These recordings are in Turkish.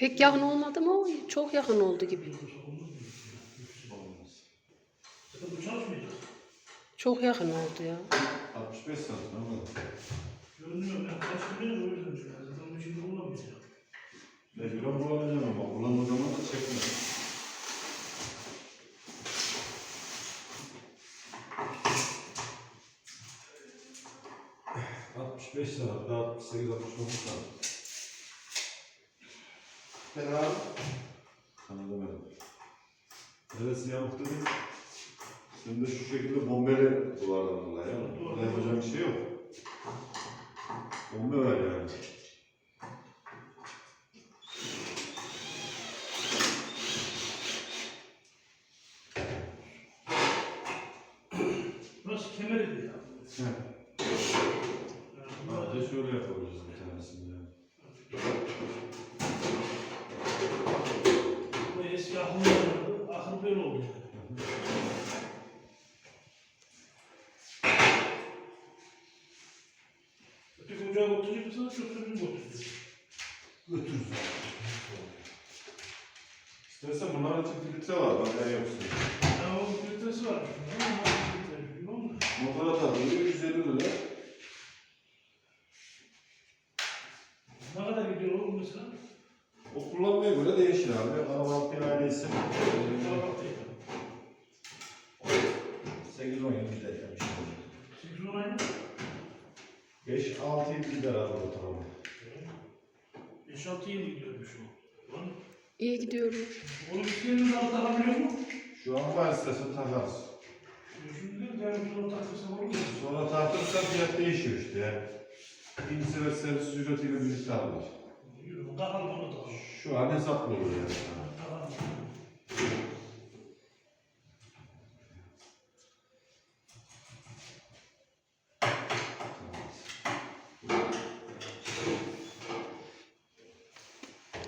Pek yakın olmadı mı? Çok yakın oldu gibi. Çok yakın oldu ya. 65 santim ama. Görünüyor. Ben kaç gün o yüzden şöyle. Zaten bu şimdi olamayacak. Mecburen kullanacağım ama kullanmadığım zaman da çekme. Altmış beş saat, daha 68 69 saat. Ben abi. Sana demedim. Neresi yamuk dedim. Sen de şu şekilde bombeli duvardan dolayı. Burada yapacak bir şey yok. Bombe ver yani. Burası. Heh. Yani bunlar- Bence şöyle yapabiliriz bir tanesini Ocağa götürecek misiniz? Yoksa bizim götüreceğiz. Götürürüz. İstersen bunların için filtre var, benden yoksun. Ya o filtresi var. Motora takılıyor, 150 lira. Ne kadar gidiyor o mesela? O kullanmaya göre değişir abi. Kalabalık bir aileyse Kalabalık değil. 8-10 gider yani. Sekiz on aynı. 5-6 gider abi ortalama. Beş altı yıl gidiyormuş o. Lan, İyi gidiyorum. Onu isteyenin daha takabiliyor mu? Şu an var istesen takarız. Şimdi de bunu takırsa olur mu? Sonra tartırsan fiyat değişiyor işte yani. İkinci ve servis ücretiyle birlikte alır. Yürü, takalım onu takalım. Şu an hesaplı olur yani sana. Takalım.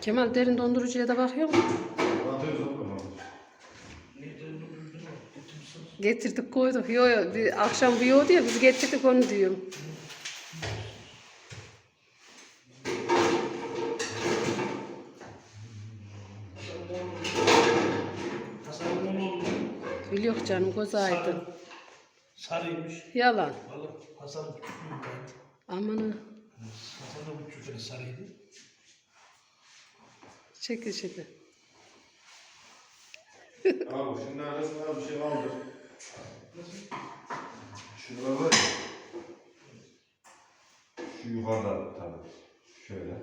Kemal derin dondurucuya da bakıyor mu? Atıyoruz o zaman. Neyden durdurdun o? Getirmişsiniz. Getirdik koyduk. Yo yo bir akşam bir yoğurdu ya biz getirdik onu diyorum. Biliyor canım göz aydın. Sarı. Sarıymış. Yalan. Vallahi Hasan küçük. Aman ha. Hasan da bu küçük sarıydı. Çekil çekil. Abi şimdi arasına bir şey aldır. Nasıl? Şurada var ya. Şu yukarıda tabii. Şöyle.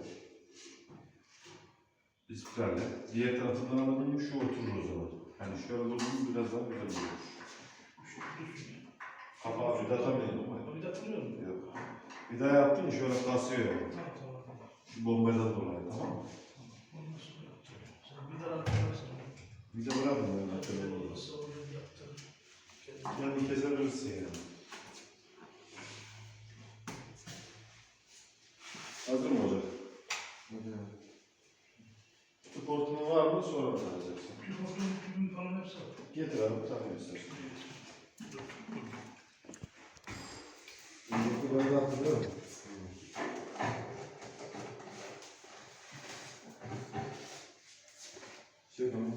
İspiralle. Diğer tarafından alalım şu oturur o zaman. Hani şöyle vurdum mu biraz daha güzel olur. Kapağı bir datamayalım ama. Hatırlıyor musun? Yok. Bir daha yaptın ya şöyle kasıyor. Tamam tamam tamam. Şu bombadan dolayı tamam mı? Ondan sonra yaptırıyorum. Sen bir de bırakın ben hatırlamam olur. Nasıl oluyor yaptırırım. Yani yani. Hazır mı olacak? Kutu portunun var mı sonra mı takacaksın? Bir hortum, tübüm falan hepsi var. Getir abi takayım istersen. Bu ben de hatırlıyorum. Şey tamam.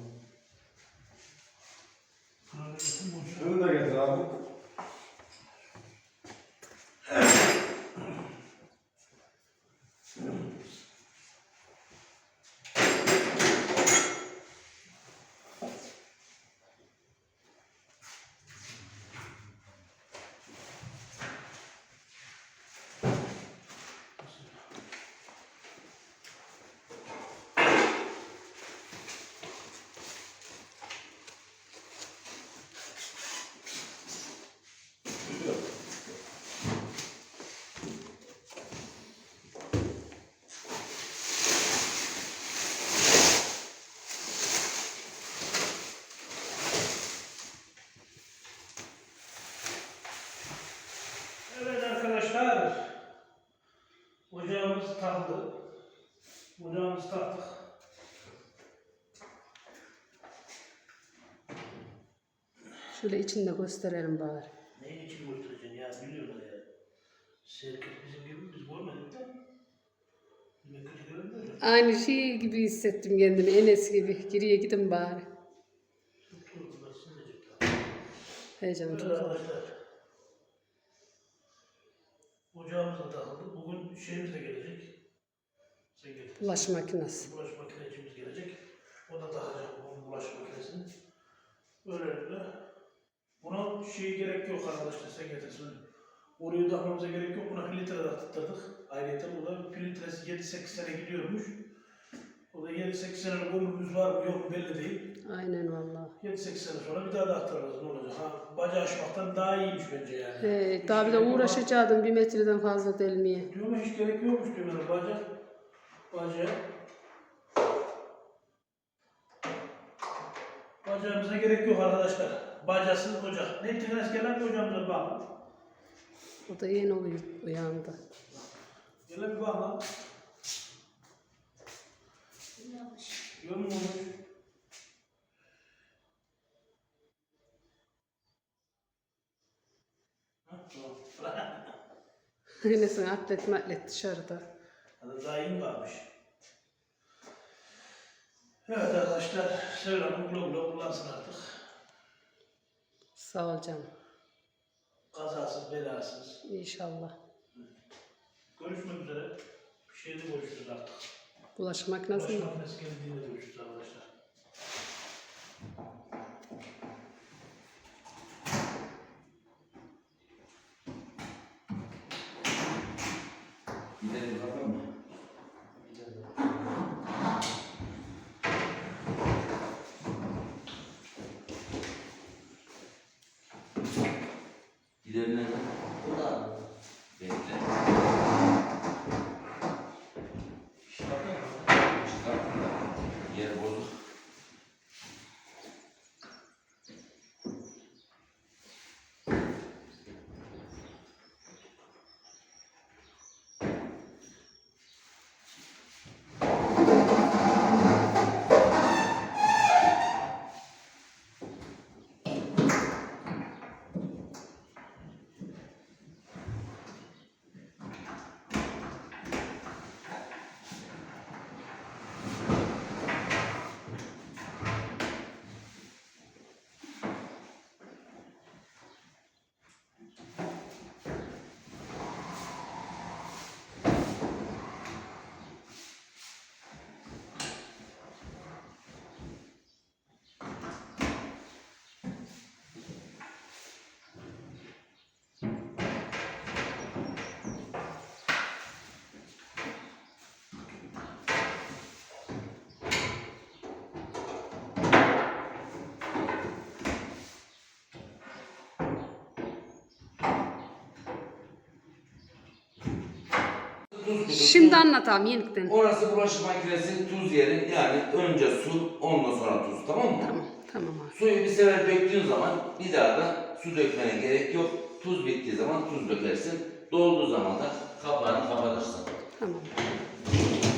Takıldı. Ocağımızı taktık. Şöyle içinde gösterelim bari. Neyin için göstereceksin ya biliyorlar ya. Serket bizim gibi biz görmedik de. Aynı şey gibi hissettim kendimi. Enes gibi. Geriye gidin bari. Heyecanım çok. arkadaşlar. Ocağımız da takıldı. Bugün şeyimiz de gelecek. Sen getir. Bulaş makinesi. Bulaş makinecimiz gelecek. O da takacak bu bulaş makinesini. Böylelikle buna şey gerek yok arkadaşlar sen getirsin. Orayı takmamıza gerek yok. Buna filtre de taktırdık. Ayrıca burada filtresi 7-8 sene gidiyormuş. O da 7-8 senelik ömrümüz var mı yok mu belli değil. Aynen vallahi. 7-8 sene sonra bir daha da aktarırız ne olacak. Ha, bacağı açmaktan daha iyiymiş bence yani. He, daha bir de uğraşacaktım bir metreden fazla delmeye. Diyor mu hiç gerek yokmuş diyor bana bacak. Bacağı. Bacağımıza gerek yok arkadaşlar. Bacasız ocak. Ne tines gelen bir ocağımıza bak. O da yeni oluyor uyandı. Gelen bir bak lan. Yorum olmuş. Tamam. Enes'in atlet matlet dışarıda. Hadi daha iyi varmış. Evet arkadaşlar, Sevran'ın güle güle kullansın artık. Sağ ol canım. Kazasız, belasız. İnşallah. Görüşmek üzere. Bir şeyde görüşürüz artık. Bulaş makinesi mi? Başka makinesi geldiğinde görüşürüz arkadaşlar. Gidelim bakalım mı? Gidelim nerede? Burada. Bekle. Çıkartın da. Yer bozuk. Tuz. Şimdi anlatalım yeniden. Orası bulaşık makinesi tuz yeri yani önce su ondan sonra tuz tamam mı? Tamam. Tamam abi. Suyu bir sefer döktüğün zaman bir daha da su dökmene gerek yok. Tuz bittiği zaman tuz dökersin. Dolduğu zaman da kapağını kapatırsın. Tamam.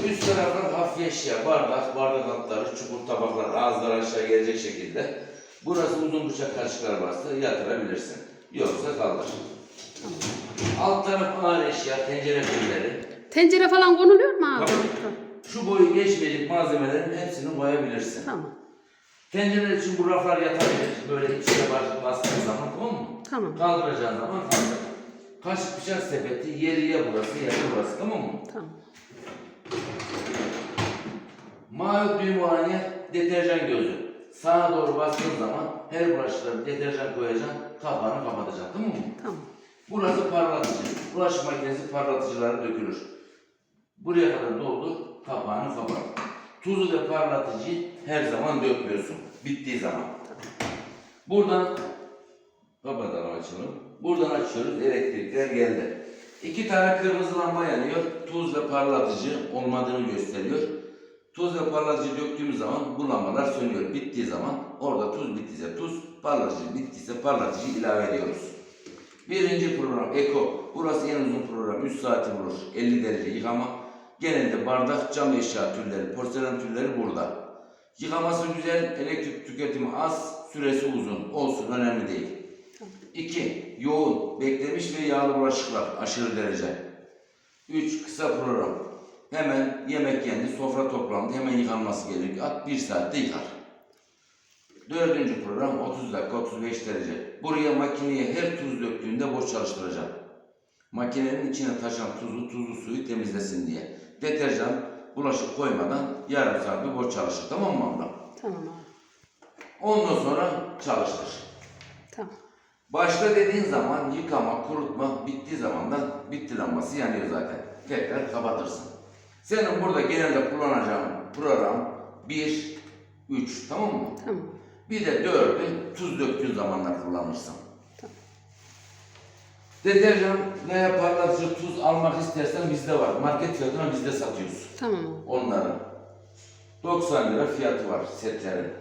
Üst taraflar hafif eşya, bardak, bardak altları, çukur tabaklar ağızlar aşağı gelecek şekilde. Burası uzun bıçak kaşıklar varsa yatırabilirsin. Yoksa kaldır. Alt taraf ağır eşya, tencere külleri. Tencere falan konuluyor mu abi? Tabii. Şu boyu geçmeyecek malzemelerin hepsini koyabilirsin. Tamam. Tencereler için bu raflar yatabilir. Böyle içine baş- bastığın zaman tamam mı? Tamam. Kaldıracağın zaman kaldır. Kaşık bıçak sepeti yeri ya burası ya burası tamam mı? Tamam. Mavi düğüm olan yer deterjan gözü. Sağa doğru bastığın zaman her bulaşıklara deterjan koyacaksın, kapağını kapatacaksın tamam mı? Tamam. Burası parlatıcı. Bulaşık makinesi parlatıcıları dökülür. Buraya kadar doldu, kapağını kapat. Tuzu ve parlatıcıyı her zaman dökmüyorsun. Bittiği zaman. Buradan kapatalım açalım. Buradan açıyoruz. Elektrikler geldi. İki tane kırmızı lamba yanıyor. Tuz ve parlatıcı olmadığını gösteriyor. Tuz ve parlatıcı döktüğümüz zaman bu lambalar sönüyor. Bittiği zaman orada tuz bittiyse tuz, parlatıcı bittiyse parlatıcı ilave ediyoruz. Birinci program Eko. Burası en uzun program. 3 saati vurur. 50 derece yıkama. Genelde bardak, cam eşya türleri, porselen türleri burada. Yıkaması güzel, elektrik tüketimi az, süresi uzun. Olsun, önemli değil. 2. Yoğun, beklemiş ve yağlı bulaşıklar aşırı derece. 3. Kısa program. Hemen yemek yendi, sofra toplandı, hemen yıkanması gerekiyor. At bir saatte yıkar. Dördüncü program 30 dakika 35 derece. Buraya makineye her tuz döktüğünde boş çalıştıracağım. Makinenin içine taşan tuzu, tuzlu suyu temizlesin diye. Deterjan, bulaşık koymadan yarım saat bir boş çalışır. Tamam mı abla? Tamam abi. Ondan sonra çalıştır. Tamam. Başta dediğin zaman yıkama, kurutma bittiği zaman da bitti lambası yanıyor zaten. Tekrar kapatırsın. Senin burada genelde kullanacağın program 1, 3 tamam mı? Tamam. Bir de 4'ü tuz döktüğün zamanlar kullanırsın. Deterjan veya parlatıcı tuz almak istersen bizde var. Market fiyatına bizde satıyoruz. Tamam. Onların. 90 lira fiyatı var setlerin.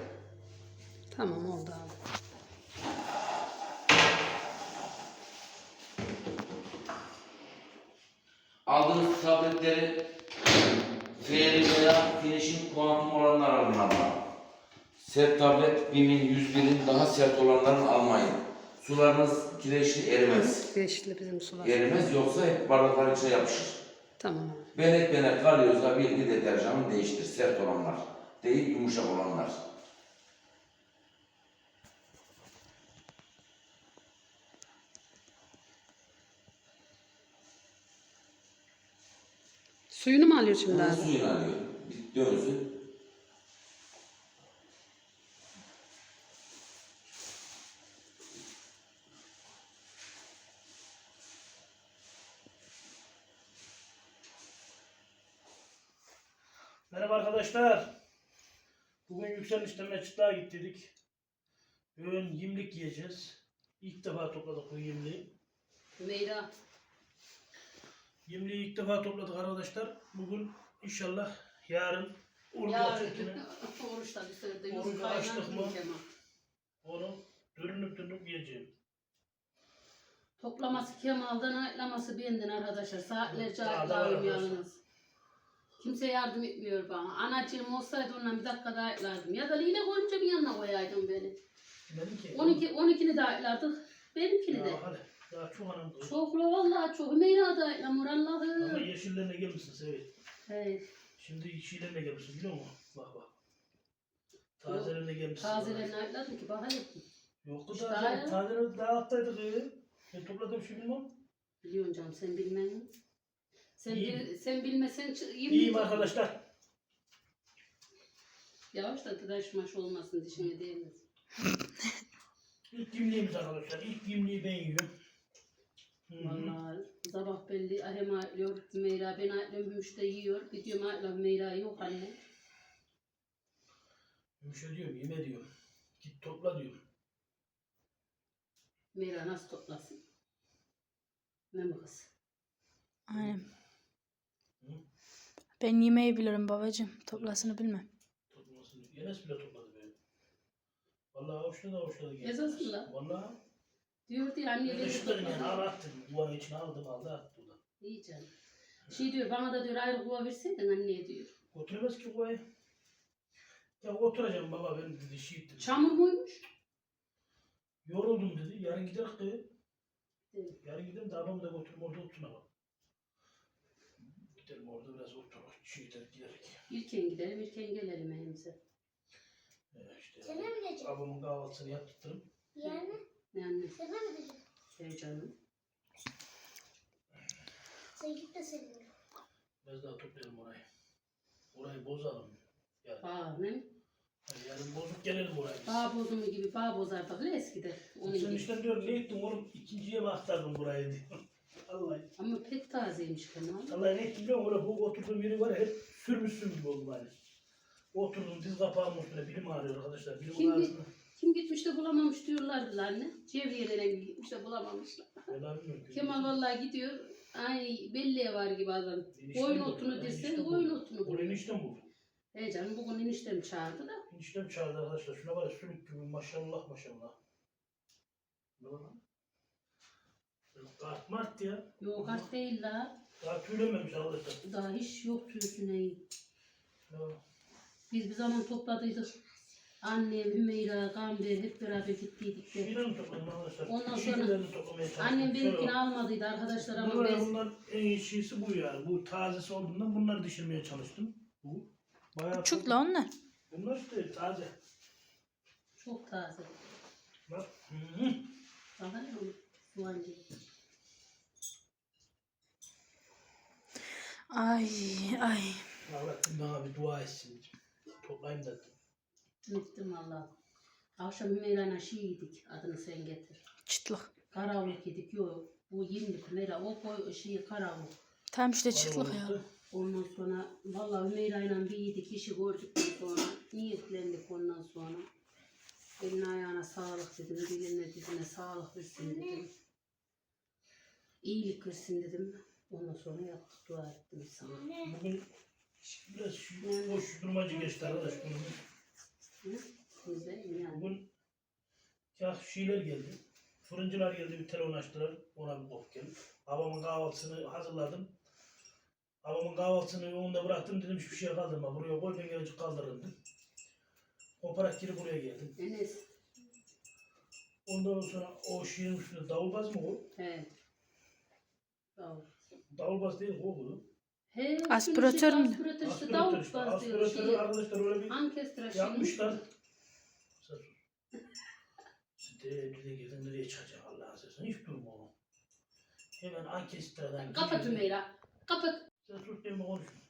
Tamam oldu abi. Aldığınız tabletleri Fairy veya Finish'in kuantum olanlar alın ama. Sert tablet BİM'in 101'in daha sert olanlarını almayın. Sularınız kireçli erimez. Beşli bizim sular. Erimez yoksa hep bardakların içine yapışır. Tamam. Benek benek kalıyorsa bilgi deterjanı değiştir. Sert olanlar. Değil yumuşak olanlar. Suyunu mu alıyor şimdi abi? suyunu alıyor. Bir dönsün. Arkadaşlar. Bugün yükselişten meçhutluğa gittik. Bugün yimlik yiyeceğiz. İlk defa topladık bu yimliği. Meyra. Yimliği ilk defa topladık arkadaşlar. Bugün inşallah yarın Urfa Ya çekini oruçta bir sürü de Orucu yüzü açtık mı? Onu dürünüp dürünüp yiyeceğim. Toplaması Kemal'dan ayıklaması benden arkadaşlar. Saatlerce ayıklarım yalnız. Kimse yardım etmiyor bana. Anacığım olsaydı ondan bir dakikada ayıklardım. Ya da Lile koyunca bir yanına koyaydım beni. Dedim ki 12, 12'ni de ayıklardık. Benimkini de. hadi daha çok anam dur. Çok la vallahi çok. Hümeyra da ayıklamıyor Ama Allah'ım. yeşillerine gelmişsin Sevil. Hey, Şimdi yeşillerine gelmişsin biliyor musun? Bak bak. Tazelerine gelmişsin. tazelerini ayıkladım ki hele. Yok kız İşte taze, aynen. tazeleri daha alttaydı kız. Ben topladım şu bilmem. Biliyorsun canım sen bilmen mi? Sen, İyiyim. bil, sen bilmesen ç- yemin İyiyim ediyorum. arkadaşlar. Yavaş da tıraş maş olmasın dişine değmez. İlk yimliğimiz arkadaşlar. İlk yimliği ben yiyorum. Hı hı. Vallahi sabah belli Ahem ayıklıyor, Meyra ben ayıklıyorum, Gümüş de yiyor. Gidiyorum ayıklıyorum, Meyra yok anne. Yumuşa diyorum, yeme diyorum. Git topla diyorum. Meyra nasıl toplasın? Ne mi kız? Aynen. Ben yemeği bilirim babacığım. Toplasını bilmem. Toplamasını. Enes bile topladı beni. Vallahi avuçladı avuçladı. geldi. Esasında. Vallahi. Diyor diye anne Ben de dedi şunların yani topladı. al attım. Duvarın içine aldım aldı attı da. İyi canım. Şey diyor bana da diyor ayrı kuva verseydin anneye diyor. Oturmaz ki ay. Ya oturacağım baba ben dedi şey ettim. Çamur muymuş? Yoruldum dedi. Yarın gidelim dedi. Evet. Yarın gidelim de abamı da götürüm orada oturalım. Gidelim orada biraz oturalım. Şey ederek giderek. İlken gidelim, ilken gelelim evimize. Ee, işte diyecek? abamın kahvaltısını yaptırırım. Yani Yani sana mı diyecek? şey canım. Sen git de senin. Biraz daha toplayalım orayı. Orayı bozalım. Yani, Bağ ne? yani yarın bozuk gelelim oraya biz. Bağ bozumu gibi bağ bozardık eskide. Onun Sen gibi. işte diyorum ne ettin oğlum ikinciye mi aktardım burayı diyor. Vallahi. Ama pek tazeymiş Kemal. Vallahi ne ettim biliyor musun? Öyle bu oturduğum yeri var ya hep sürmüşsün gibi oldu hani. Oturdum diz kapağımın üstüne bilim ağrıyor arkadaşlar. Bilim Kim ağrısına. Kim gitmiş de bulamamış diyorlardı lan anne. Cevriye'den gitmiş de bulamamışlar. Bilmiyorum. Kemal vallahi gidiyor. Aynı belleğe var gibi adam. Eniştem Koyun buldu, otunu dirsen koyun otunu Orayı buluyor. eniştem buldu. He canım bugün eniştem çağırdı da. Eniştem çağırdı arkadaşlar. Şuna var ya sülük gibi maşallah maşallah. Ne var lan? Kart mart ya. Yok kart değil la. Daha tüylenmemiş arkadaşlar. Daha hiç yok. Ya. Biz bir zaman topladıydık. Annem, Hümeyra, Gamber hep beraber gittiydik de. Şeyleri topladım arkadaşlar. Ondan sonra biberini toplamaya çalıştım. Annem benimkini almadıydı arkadaşlar ama Bunlar, biz bunlar en iyi şeysi bu yani. Bu tazesi olduğundan bunları dişirmeye çalıştım. Bu. Bayağı Küçük la onlar. Bunlar işte taze. çok taze. Bak. Hı hı. Daha ne olur? Ay ay. Allah bana bir dua etsin. Toplayayım dedim. Unuttum valla. Akşam Hümeyra'yla şey yedik. Adını sen getir. Çıtlık. Karavluk yedik. Yok. Bu 20 Hümeyra. O koy şeyi karavluk. Tam işte çıtlık ya. Ondan sonra vallahi Hümeyra'yla bir yedik işi gördükten sonra niyetlendik ondan sonra. Eline ayağına sağlık dedim, diline dizine sağlık versin dedim. İyilik versin dedim. Ondan sonra yaptık dua ettim sana. Bugün biraz şu- boş durmacı geçti arkadaş. Hı? Güzel yani. bugün ya şeyler geldi. Fırıncılar geldi bir telefon açtılar. Ona bir kop geldi. Babamın kahvaltısını hazırladım. Babamın kahvaltısını onda bıraktım. Dedim hiçbir şey kaldırma. Buraya koy ben gelecek kaldırırım dedim. Koparak geri buraya geldim. Enes. Ondan sonra o şeyin üstünde davulbaz mı o? He. Ol. Davulbaz değil o bu. He, Aspiratör mü? Aspiratör işte Aspiratör davul işte. bazlıyor. Aspiratörü Şey, arkadaşlar öyle bir ankestra şeyi. yapmışlar. Site bize gidin nereye çıkacak Allah'ın sesini hiç durma oğlum. Hemen ankestradan Kapat Hümeyra. Kapat. Sen sus ben konuşma.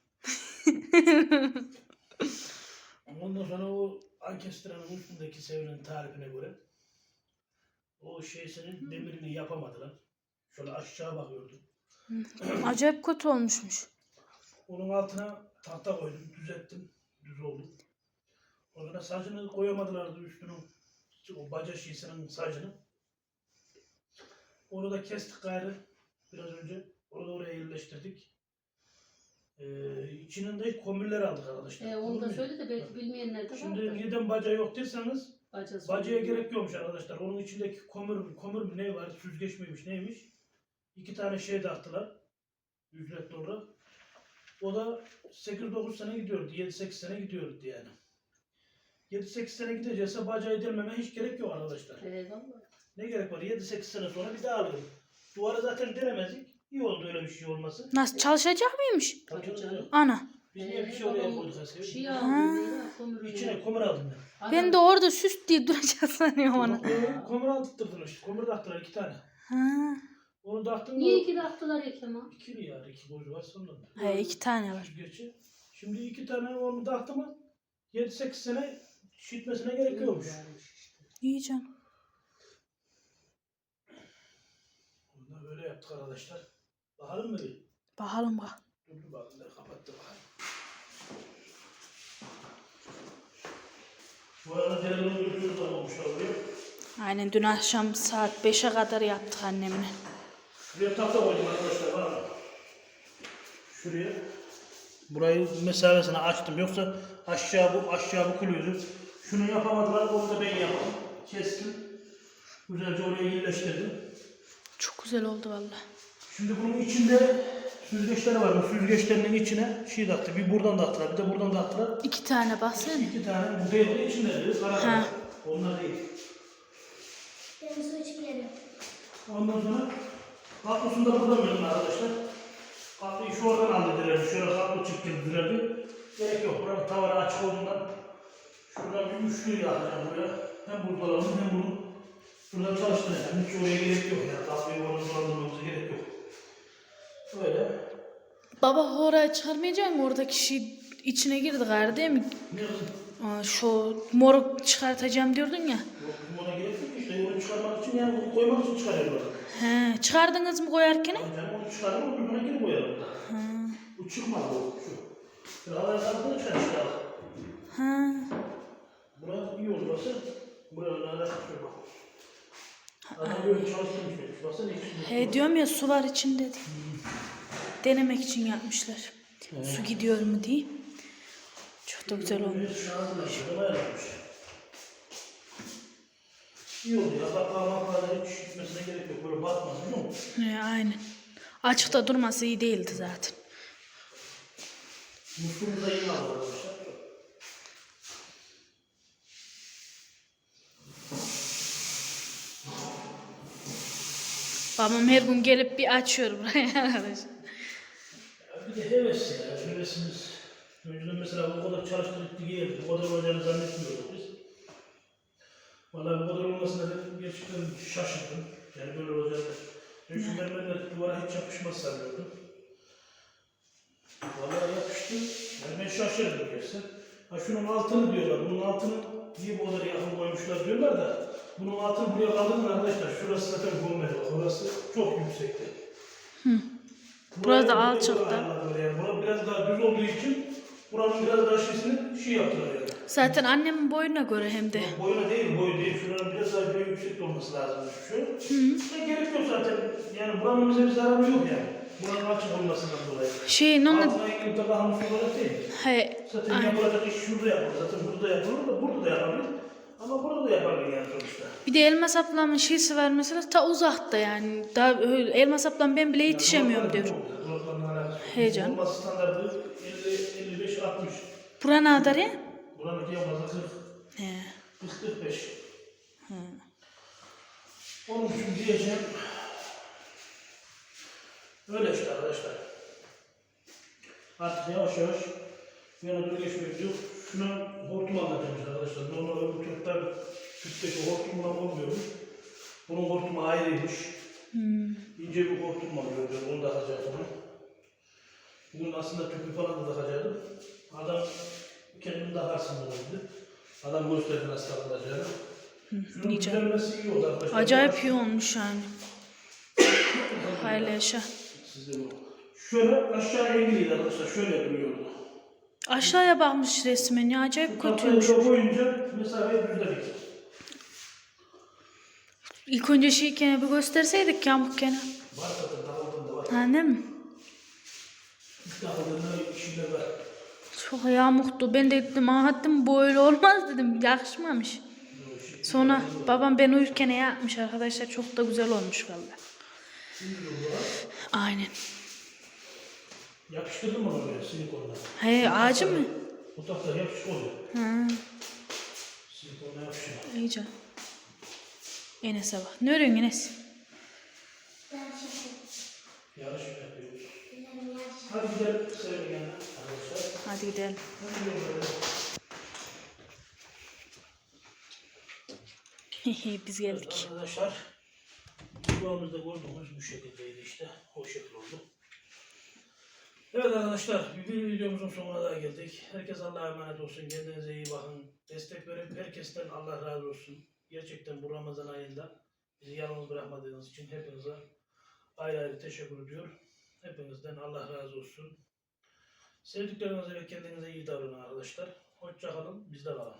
Ondan sonra o ankestranın üstündeki sevinin tarifine göre o şeysinin demirini yapamadılar. Şöyle aşağı bakıyordu. Acayip kötü olmuşmuş. Onun altına tahta koydum, düzelttim. Düz oldu. Ondan sacını koyamadılardı üstünün. O baca şişinin sacını. Onu da kestik gayrı biraz önce. Onu da oraya yerleştirdik. Ee, içinin de kömürler aldık arkadaşlar. E, onu da söyle de belki bilmeyenler de Şimdi vardır. neden baca yok derseniz Bacası bacaya gerek yokmuş arkadaşlar. Onun içindeki kömür, kömür mü ne var? Süzgeç miymiş neymiş? İki tane şey de attılar. Ücretli olarak. O da 8-9 sene gidiyordu. 7-8 sene gidiyordu yani. 7-8 sene gidecekse bacağı delmeme hiç gerek yok arkadaşlar. Eyvallah. Ne gerek var? 7-8 sene sonra bir daha alırım. Duvarı zaten delemezdik. İyi oldu öyle bir şey olması. Nasıl çalışacak mıymış? Canım. Ana. Biz niye bir şey oraya koyduk aslında? Şey Ha. aldım. İçine kömür aldım ben. Ben de orada süs diye duracak sanıyorum. Kömür, kömür aldırdılar işte. Kömür de attılar iki tane. Ha. Onu da attım. Niye iki de attılar ya Kemal? İkili yani. iki boyu var sonra. He iki tane var. Süzgeci. Şimdi iki tane onu da attım mı 7-8 sene şişmesine gerek yokmuş. İyi canım. Bunu da böyle yaptık arkadaşlar. Bakalım mı bir? Bakalım bak. Dur dur bakalım da kapattı bakalım. Bu arada telefonu götürüyoruz ama olmuş oluyor. Aynen dün akşam saat 5'e kadar yaptık annemle. Şuraya tahta koydum arkadaşlar var mı? Şuraya. Burayı mesafesine açtım. Yoksa aşağı bu aşağı bu kuluydu. Şunu yapamadılar. Onu da ben yaptım. Kestim. Güzelce oraya yerleştirdim. Çok güzel oldu valla. Şimdi bunun içinde süzgeçleri var. Bu süzgeçlerin içine şey de attı. Bir buradan da attılar. Bir de buradan da attılar. İki tane baksana. İki tane bu değil de içinde. Ha. Onlar değil. Ben su içmeyelim. Ondan sonra kablosunu da buradan arkadaşlar. Kabloyu şu oradan halledilerdi. Şöyle kablo çektirdilerdi. Gerek yok. Buranın tavanı açık olduğundan şuradan bir üçlü yapacağım buraya. Hem buzdolabını hem bunu buradan çalıştıracağım. Hiç oraya gerek yok. Yani kabloyu oradan dolandırmamıza gerek yok. Böyle. Baba oraya çıkarmayacak mı? Oradaki şey içine girdi gayrı değil mi? Ne kızım? Aa, şu moru çıkartacağım diyordun ya. Yok ona gerek yok. İşte onu çıkarmak için yani bunu koymak için çıkarıyorlar. He, çıkardınız mı koyarken? Yani onu çıkardım onu buna geri koyarım. Bu çıkmadı bu. Şu. Şuralar kaldı çıkar işte. Ha. Burası iyi olması, buralarla alakası yok. Adam böyle çalıştırmış demiş. Baksana ikisi He diyorum ya su var içinde diye. Denemek için yapmışlar. Su gidiyor mu diye. Çok da güzel olmuş. Şurada yapmış. İyi oldu ya. Bak parmak parmağı hiç gitmesine gerek yok. Böyle batmaz değil mi? He, aynen. Açıkta durması iyi değildi zaten. Yeni aldık arkadaşlar. Babam her gün gelip bir açıyor buraya arkadaşlar. Bir de heves ya. Hevesimiz. Önceden mesela bu kadar çalıştırıp geldi. Bu kadar olacağını zannetmiyorduk biz. Vallahi bu kadar olmasına ben gerçekten şaşırdım. Yani böyle olacağını. Çünkü mermerler duvara hiç yapışmaz sanıyordum. Vallahi yapıştı. Yani ben şaşırdım gerçekten. Ha şunun altını diyorlar. Bunun altını niye bu kadar yakın koymuşlar diyorlar da. Bunun altını buraya kaldırın arkadaşlar. Şurası zaten gömmeli. Orası çok yüksekti. Burada Burayı- alçakta. burayı ayarladılar Yani. Bura biraz daha düz olduğu için buranın biraz daha şişini şey yaptılar yani. Zaten annemin boyuna göre hem de. Boyuna değil, boyu değil. Şuranın biraz daha böyle yüksek olması lazım şu. Ne gerek yok zaten. Yani buranın bize bir zararı yok yani. Buranın açık olmasından dolayı. Şeyin onun... Altına ilgili tabağımız olarak değil. He, Zaten aynen. yapılacak iş şurada yapılır. Zaten burada yapılır da burada da yapabilir. Ama burada da yapabilir yani sonuçta. Bir de elmas ablamın şeysi var mesela ta uzakta yani. Daha öyle, elmas ablam ben bile yetişemiyorum diyor. Heyecan. Olması standartı 50, 55, 60. Bura ne kadar ya? Buranın en fazla 40. He. 45. Onun için diyeceğim. Öyle işte arkadaşlar. Artık yavaş yavaş yana doğru geçmek yok. Şuna hortum anlatacağım arkadaşlar. Normal öbür tüpler tüpteki hortumla olmuyormuş. Bunun hortumu ayrıymış. İnce bir hortum var gördüm. Onu da takacaktım. Bugün aslında tüpü falan da takacaktım. Adam kendini takarsın dedi. Adam nasıl takılacağını. Şunun nice. düzelmesi iyi oldu arkadaşlar. Acayip iyi olmuş yani. Hayırlı yaşa. Sizde bu. Şöyle aşağı eğiliydi arkadaşlar. Şöyle duruyordu. Aşağıya bakmış resmen ya acayip kötüymüş. Kafayı koyunca mesafeyi düzledik. İlk önce şeyken bir gösterseydik yamukken. Var zaten takıldığında var. Anne mi? Takıldığında işinde var. Çok yamuktu. Ben de dedim ahattım bu öyle olmaz dedim. Yakışmamış. Sonra babam ben uyurken yapmış arkadaşlar. Çok da güzel olmuş valla. Aynen. Yapıştırdım mı oraya silikonla? He ağacı mı? Bu tahta yapışık oluyor. Ha, Silikonla yapışıyor. iyice. Enes'e bak. Ne örüyorsun Enes? Yarış yapıyoruz. Hadi gidelim arkadaşlar. Hadi gidelim. Biz geldik. Arkadaşlar, videomuzda gördüğünüz bu şekildeydi işte. O şekil oldu. Evet arkadaşlar, bir videomuzun sonuna da geldik. Herkes Allah'a emanet olsun. Kendinize iyi bakın. Destek verip herkesten Allah razı olsun. Gerçekten bu Ramazan ayında bizi yalnız bırakmadığınız için hepinize ayrı ayrı teşekkür ediyor. Hepinizden Allah razı olsun. Sevdiklerinize ve kendinize iyi davranın arkadaşlar. Hoşça kalın, bizde kalın.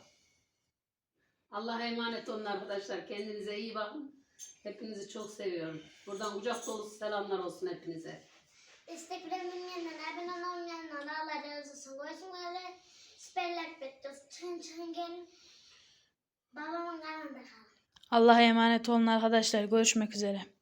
Allah'a emanet olun arkadaşlar. Kendinize iyi bakın. Hepinizi çok seviyorum. Buradan kucak dolusu selamlar olsun hepinize. Destek veremeyenler, abone olmayanlar Allah razı olsun. Görüşmeleri süperler bekliyoruz. Çın çın gelin. Babamın kanalında kalın. Allah'a emanet olun arkadaşlar. Görüşmek üzere.